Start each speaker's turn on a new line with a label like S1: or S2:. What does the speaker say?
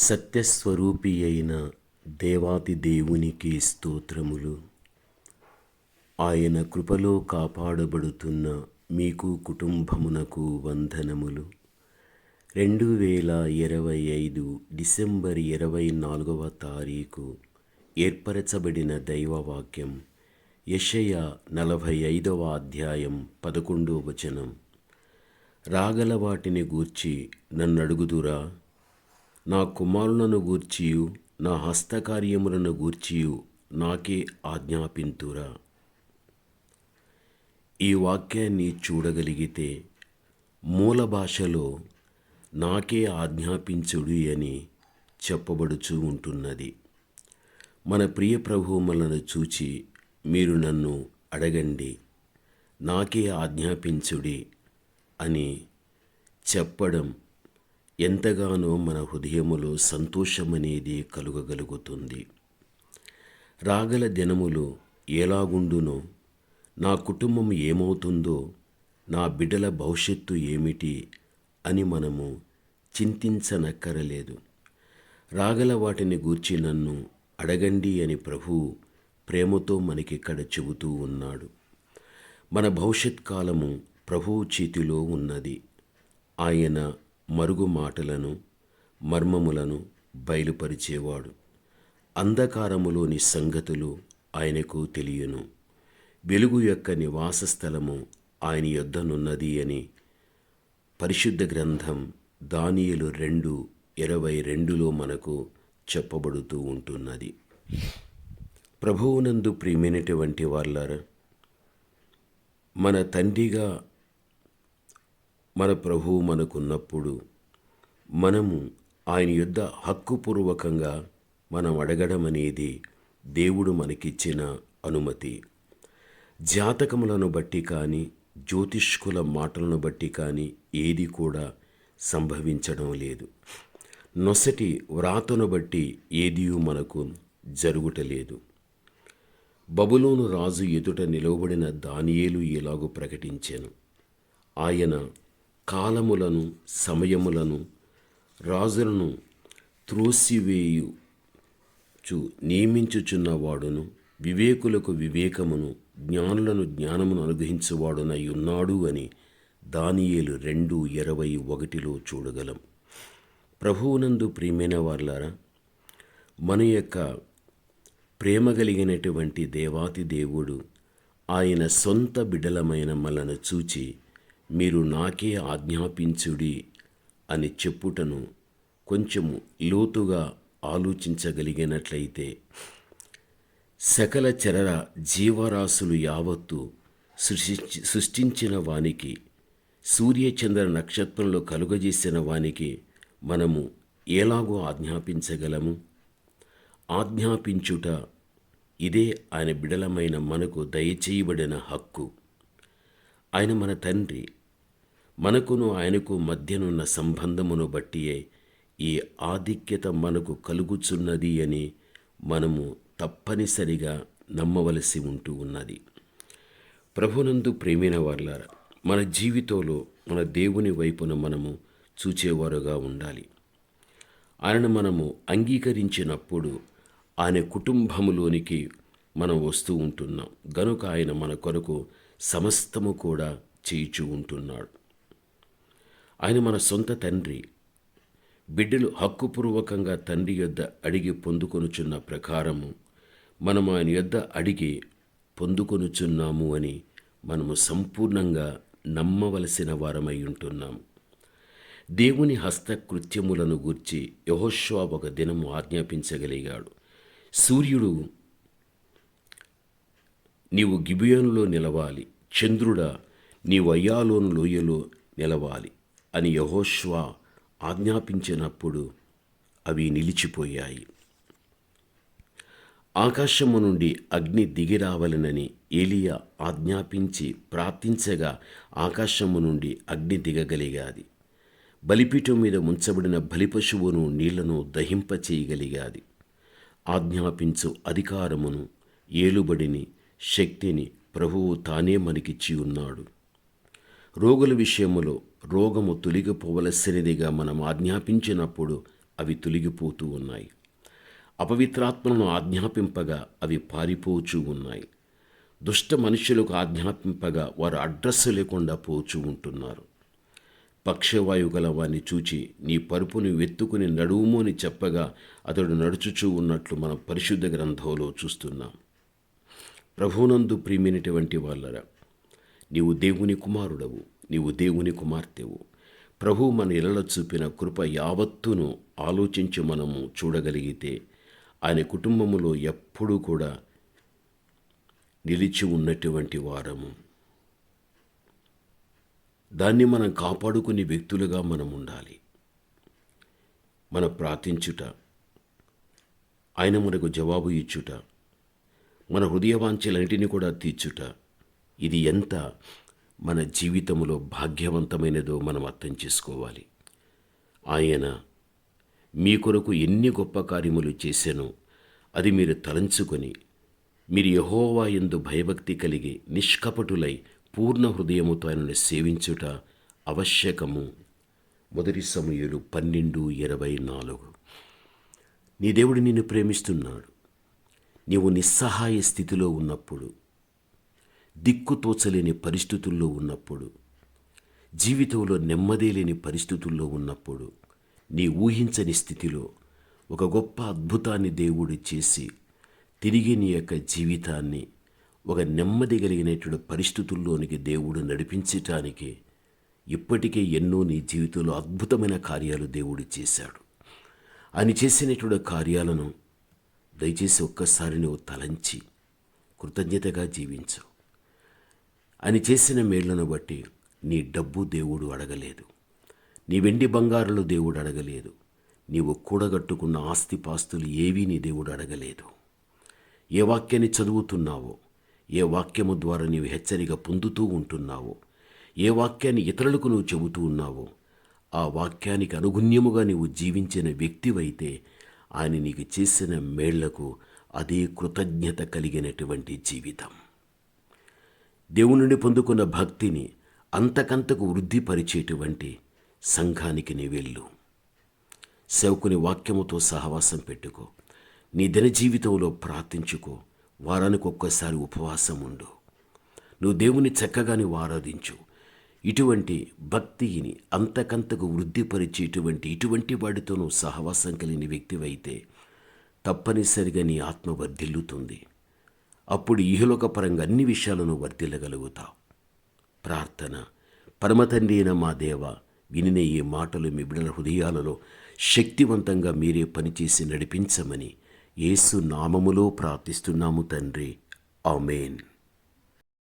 S1: సత్యస్వరూపి అయిన దేవాతి దేవునికి స్తోత్రములు. ఆయన కృపలో కాపాడబడుతున్న మీకు కుటుంబమునకు వందనములు. రెండు వేల ఇరవై ఐదు డిసెంబర్ ఇరవై నాలుగవ తారీఖు ఏర్పరచబడిన దైవవాక్యం యషయ నలభై ఐదవ అధ్యాయం పదకొండవ వచనం. రాగల వాటిని గూర్చి నన్నడుగుదురా? నా కుమారులను గూర్చియు నా హస్తకార్యములను గూర్చియు నాకే ఆజ్ఞాపింతురా. ఈ వాక్యాన్ని చూడగలిగితే మూల భాషలో నాకే ఆజ్ఞాపించుడు అని చెప్పబడుచూ ఉంటున్నది. మన ప్రియ ప్రభువులను చూచి మీరు నన్ను అడగండి నాకే ఆజ్ఞాపించుడి అని చెప్పడం ఎంతగానో మన హృదయములో సంతోషమనేది కలుగగలుగుతుంది. రాగల దినములు ఎలాగుండునో నా కుటుంబం ఏమవుతుందో నా బిడ్డల భవిష్యత్తు ఏమిటి అని మనము చింతించనక్కరలేదు. రాగల వాటిని గూర్చి నన్ను అడగండి అని ప్రభువు ప్రేమతో మనకిక్కడ చెబుతూ ఉన్నాడు. మన భవిష్యత్ కాలము ప్రభువు చేతిలో ఉన్నది. ఆయన మరుగు మాటలను మర్మములను బయలుపరిచేవాడు. అంధకారములోని సంగతులు ఆయనకు తెలియను. వెలుగు యొక్క నివాస స్థలము ఆయన యొద్దనున్నది అని పరిశుద్ధ గ్రంథం దానియలు రెండు ఇరవై రెండులో మనకు చెప్పబడుతూ ఉంటున్నది. ప్రభువునందు ప్రియమైనటువంటి వాళ్ళారా మన తండ్రిగా మన ప్రభువు మనకున్నప్పుడు మనము ఆయన యుద్ధ హక్కుపూర్వకంగా మనం అడగడం అనేది దేవుడు మనకిచ్చిన అనుమతి. జాతకములను బట్టి కానీ జ్యోతిష్కుల మాటలను బట్టి కానీ ఏది కూడా సంభవించడం లేదు. నొసటి వ్రాతను బట్టి ఏదీ మనకు జరుగుటలేదు. బబులోను రాజు ఎదుట నిలవబడిన దానియేలు ఇలాగు ప్రకటించాను. ఆయన కాలములను సమయములను రాజులను త్రోసివేయుచు నియమించుచున్నవాడును వివేకులకు వివేకమును జ్ఞానులను జ్ఞానమును అనుగ్రహించువాడునై ఉన్నాడు అని దానియేలు రెండు ఇరవై ఒకటిలో చూడగలం. ప్రభువునందు ప్రియమైన వార్లారా మన యొక్క ప్రేమ కలిగినటువంటి దేవాతి దేవుడు ఆయన సొంత బిడ్డలమైన మనను చూచి మీరు నాకే ఆజ్ఞాపించుడి అని చెప్పుటను కొంచెము లోతుగా ఆలోచించగలిగినట్లయితే సకల చరర జీవరాశులు యావత్తు సృష్టించి సృష్టించిన వానికి సూర్యచంద్ర నక్షత్రంలో కలుగజేసిన వానికి మనము ఎలాగో ఆజ్ఞాపించగలము? ఆజ్ఞాపించుట ఇదే ఆయన బిడలమైన మనకు దయచేయబడిన హక్కు. ఆయన మన తండ్రి మనకును ఆయనకు మధ్యనున్న సంబంధమును బట్టియే ఈ ఆధిక్యత మనకు కలుగుచున్నది అని మనము తప్పనిసరిగా నమ్మవలసి ఉంటూ ఉన్నది. ప్రభునందు ప్రేమైన వార్లారా మన జీవితంలో మన దేవుని వైపున మనము చూచేవారుగా ఉండాలి. ఆయనను మనము అంగీకరించినప్పుడు ఆయన కుటుంబములోనికి మనం వస్తూ ఉంటున్నాం. గనుక ఆయన మన కొరకు సమస్తము కూడా చేయిచూ ఉంటున్నాడు. ఆయన మన సొంత తండ్రి. బిడ్డలు హక్కుపూర్వకంగా తండ్రి యొద్ద అడిగి పొందుకొనుచున్న ప్రకారము మనం ఆయన యొద్ద అడిగి పొందుకొనుచున్నాము అని మనము సంపూర్ణంగా నమ్మవలసిన వారమై ఉంటున్నాము దేవుని హస్తకృత్యములను గూర్చి యహోష్వా ఒక దినము ఆజ్ఞాపించగలిగాడు. సూర్యుడు నీవు గిబియోనులో నిలవాలి. చంద్రుడా నీవు అయ్యాలోను లోయలో నిలవాలి. అని యహోష్వా ఆజ్ఞాపించినప్పుడు అవి నిలిచిపోయాయి. ఆకాశము నుండి అగ్ని దిగిరావలనని ఏలియా ఆజ్ఞాపించి ప్రార్థించగా ఆకాశము నుండి అగ్ని దిగగలిగాది. బలిపీఠం మీద ముంచబడిన బలిపశువును నీళ్ళను దహింపచేయగలిగాది. ఆజ్ఞాపించు అధికారమును ఏలుబడిని శక్తిని ప్రభువు తానే మనకిచ్చి ఉన్నాడు. రోగుల విషయములో రోగము తొలగిపోవలసినదిగా మనం ఆజ్ఞాపించినప్పుడు అవి తొలగిపోతూ ఉన్నాయి. అపవిత్రాత్మలను ఆజ్ఞాపింపగా అవి పారిపోచూ ఉన్నాయి. దుష్ట మనుషులకు ఆజ్ఞాపింపగా వారు అడ్రస్ లేకుండా పోచూ ఉంటున్నారు. పక్షవాయు గల వారిని చూచి నీ పరుపుని వెత్తుకుని నడువుము అని చెప్పగా అతడు నడుచుచూ ఉన్నట్లు మనం పరిశుద్ధ గ్రంథంలో చూస్తున్నాం. ప్రభునందు ప్రియమైనటువంటి వాళ్ళరా నీవు దేవుని కుమారుడవు. నీవు దేవుని కుమార్తెవు. ప్రభు మన ఇళ్ళలో చూపిన కృప యావత్తును ఆలోచించి మనము చూడగలిగితే ఆయన కుటుంబములో ఎప్పుడూ కూడా నిలిచి ఉన్నటువంటి వారము. దాన్ని మనం కాపాడుకునే వ్యక్తులుగా మనం ఉండాలి. మన ప్రార్థించుట ఆయన మనకు జవాబు ఇచ్చుట మన హృదయవాంఛలన్నిటిని కూడా తీర్చుట ఇది ఎంత మన జీవితంలో భాగ్యవంతమైనదో మనం అర్థం చేసుకోవాలి. ఆయన మీ కొరకు ఎన్ని గొప్ప కార్యములు చేశానో అది మీరు తలంచుకొని మీరు యహోవా ఎందు భయభక్తి కలిగి నిష్కపటులై పూర్ణ హృదయముతో ఆయనను సేవించుట ఆవశ్యకము. మొదటి సమయంలో పన్నెండు ఇరవై నాలుగు. నీ దేవుడు నిన్ను ప్రేమిస్తున్నాడు. నీవు నిస్సహాయ స్థితిలో ఉన్నప్పుడు దిక్కుతోచలేని పరిస్థితుల్లో ఉన్నప్పుడు జీవితంలో నెమ్మది లేని పరిస్థితుల్లో ఉన్నప్పుడు నీ ఊహించని స్థితిలో ఒక గొప్ప అద్భుతాన్ని దేవుడు చేసి తిరిగి నీ యొక్క జీవితాన్ని ఒక నెమ్మది కలిగినటువంటి పరిస్థితుల్లోనికి దేవుడు నడిపించటానికి ఇప్పటికే ఎన్నో నీ జీవితంలో అద్భుతమైన కార్యాలు దేవుడు చేశాడు. ఆయన చేసినటువంటి కార్యాలను దయచేసి ఒక్కసారి నువ్వు తలంచి కృతజ్ఞతగా జీవించు. అని చేసిన మేళ్ళను బట్టి నీ డబ్బు దేవుడు అడగలేదు. నీ వెండి బంగారులు దేవుడు అడగలేదు. నీవు కూడగట్టుకున్న ఆస్తిపాస్తులు ఏవీ నీ దేవుడు అడగలేదు. ఏ వాక్యాన్ని చదువుతున్నావో ఏ వాక్యము ద్వారా నీవు హెచ్చరిక పొందుతూ ఉంటున్నావో ఏ వాక్యాన్ని ఇతరులకు నువ్వు చెబుతూ ఉన్నావో ఆ వాక్యానికి అనుగుణ్యముగా నీవు జీవించిన వ్యక్తివైతే ఆయన నీకు చేసిన మేళ్ళకు అదే కృతజ్ఞత కలిగినటువంటి జీవితం. దేవుని పొందుకున్న భక్తిని అంతకంతకు వృద్ధిపరిచేటువంటి సంఘానికి నీ వెళ్ళు. సేవకుని వాక్యముతో సహవాసం పెట్టుకో. నీ దిన జీవితంలో ప్రార్థించుకో. వారానికి ఒక్కసారి ఉపవాసం ఉండు. నువ్వు దేవుని చక్కగాని ఆరాధించు. ఇటువంటి భక్తిని అంతకంతకు వృద్ధిపరిచేటువంటి ఇటువంటి వాడితో నువ్వు సహవాసం కలిగిన వ్యక్తివైతే తప్పనిసరిగా నీ ఆత్మ వర్ధిల్లుతుంది. అప్పుడు ఇహలోక పరంగా అన్ని విషయాలను వర్తిల్లగలుగుతావు. ప్రార్థన. పరమతండ్రి అయిన మా దేవ వినిన ఈ మాటలు మీ బిడల హృదయాలలో శక్తివంతంగా మీరే పనిచేసి నడిపించమని యేసు నామములో ప్రార్థిస్తున్నాము తండ్రి. ఆమెన్.